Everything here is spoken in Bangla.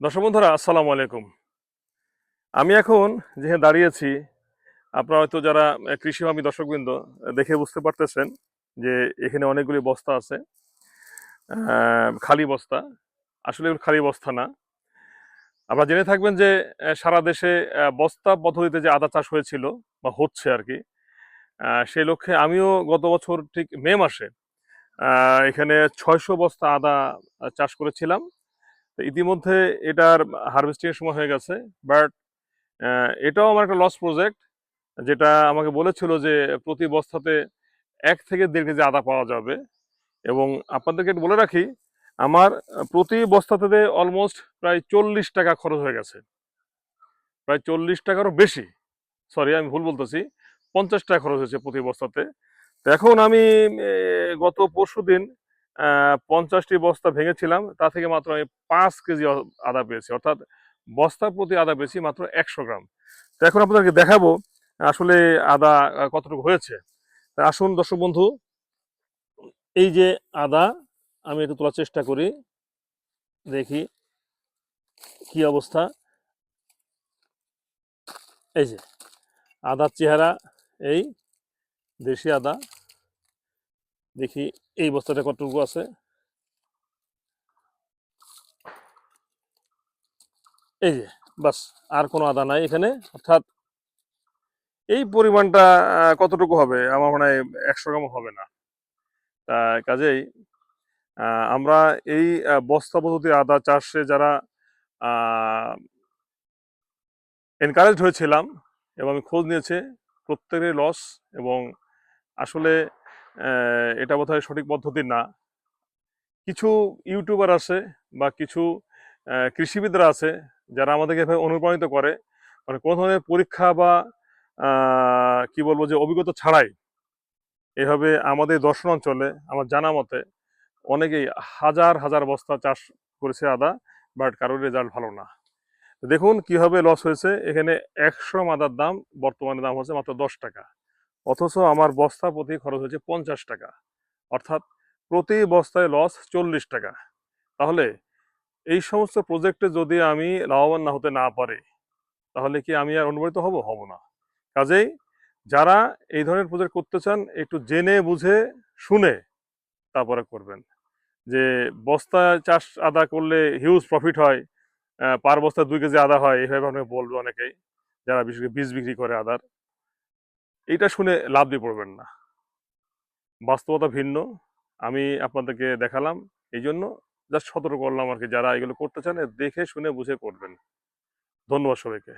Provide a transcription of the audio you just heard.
দর্শক বন্ধুরা আসসালামু আলাইকুম। আমি এখন যেখানে দাঁড়িয়েছি আপনারা হয়তো যারা আহ, কৃষিভাবী দর্শকবৃন্দ দেখে বুঝতে পারতেছেন যে এখানে অনেকগুলি বস্তা আছে। খালি বস্তা। আসলে খালি বস্তা না। আপনারা জেনে থাকবেন যে সারা দেশে বস্তা পদ্ধতিতে যে আদা চাষ হয়েছিল বা হচ্ছে আর কি সেই লক্ষ্যে আমিও গত বছর ঠিক মে মাসে এখানে ছয়শো বস্তা আদা চাষ করেছিলাম। তো ইতিমধ্যে এটার হারভেস্টিং এর সময় হয়ে গেছে বাট এটাও আমার একটা লস প্রজেক্ট যেটা আমাকে বলেছিল যে প্রতি বস্তাতে এক থেকে দেড় কেজি আদা পাওয়া যাবে, এবং আপনাদেরকে বলে রাখি, আমার প্রতি বস্তাতে অলমোস্ট প্রায় চল্লিশ টাকা খরচ হয়ে গেছে। প্রায় চল্লিশ টাকারও বেশি সরি আমি ভুল বলতেছি, পঞ্চাশ টাকা খরচ হয়েছে প্রতি বস্তাতে। তো এখন আমি গত পরশু দিন পঞ্চাশটি বস্তা ভেঙেছিলাম, তা থেকে মাত্র আমি পাঁচ কেজি আদা পেয়েছি। অর্থাৎ বস্তা প্রতি আদা পেয়েছি মাত্র একশো গ্রাম। তো এখন আপনাদেরকে দেখাবো আসলে আদা কতটুকু হয়েছে। আসুন দর্শক বন্ধু, এই যে আদা, আমি একটু তোলার চেষ্টা করি। দেখি কি অবস্থা। এই যে আদার চেহারা, এই দেশি আদা। দেখি এই বস্তাটা কতটুকু আছে। এই যে, বাস, আর কোনো আদা নাই এখানে, অর্থাৎ এই পরিমাণটা কতটুকু হবে? আমার মনে হয় একশো গ্রাম হবে না। তা কাজেই আমরা এই বস্তা পদ্ধতি আদা চাষে যারা এনকারেজড হয়েছিলাম এবং খোঁজ নিয়েছে, প্রত্যেকেরই লস এবং আসলে এটা বোধহয় সঠিক পদ্ধতি না। কিছু ইউটিউবার আছে বা কিছু কৃষিবিদরা আছে যারা আমাদেরকে এভাবে অনুপ্রাণিত করে। মানে কোনো ধরনের পরীক্ষা বা কি বলব যে অভিজ্ঞতা ছাড়াই এভাবে আমাদের দর্শন অঞ্চলে আমার জানা মতে অনেকেই হাজার হাজার বস্তা চাষ করেছে আদা, বাট কারোর রেজাল্ট ভালো না। দেখুন কীভাবে লস হয়েছে। এখানে একশো আদার দাম, বর্তমানে দাম হচ্ছে মাত্র দশ টাকা। অথচ আমার বস্তা প্রতি খরচ হয়েছে পঞ্চাশ টাকা। অর্থাৎ প্রতি বস্তায় লস চল্লিশ টাকা। তাহলে এই সমস্ত প্রজেক্টে যদি আমি লাভবান না হতে না পারি, তাহলে কি আমি আর অনুপ্রাণিত হব? হব না। কাজেই যারা এই ধরনের প্রজেক্ট করতে চান, একটু জেনে, বুঝে, শুনে তারপরে করবেন। যে বস্তা চাষ আদা করলে হিউজ প্রফিট হয় পার বস্তা দুই কেজি আদা হয়, এইভাবে অনেকে বলবে অনেকেই, যারা বিশেষ করে বীজ বিক্রি করে আদার। এইটা শুনে লাভ দিয়ে পড়বেন না। বাস্তবতা ভিন্ন। আমি আপনাদেরকে দেখালাম এই জন্য জাস্ট সতর্ক করলাম আর কি। যারা এগুলো করতে চান, দেখে, শুনে, বুঝে করবেন। ধন্যবাদ সবাইকে।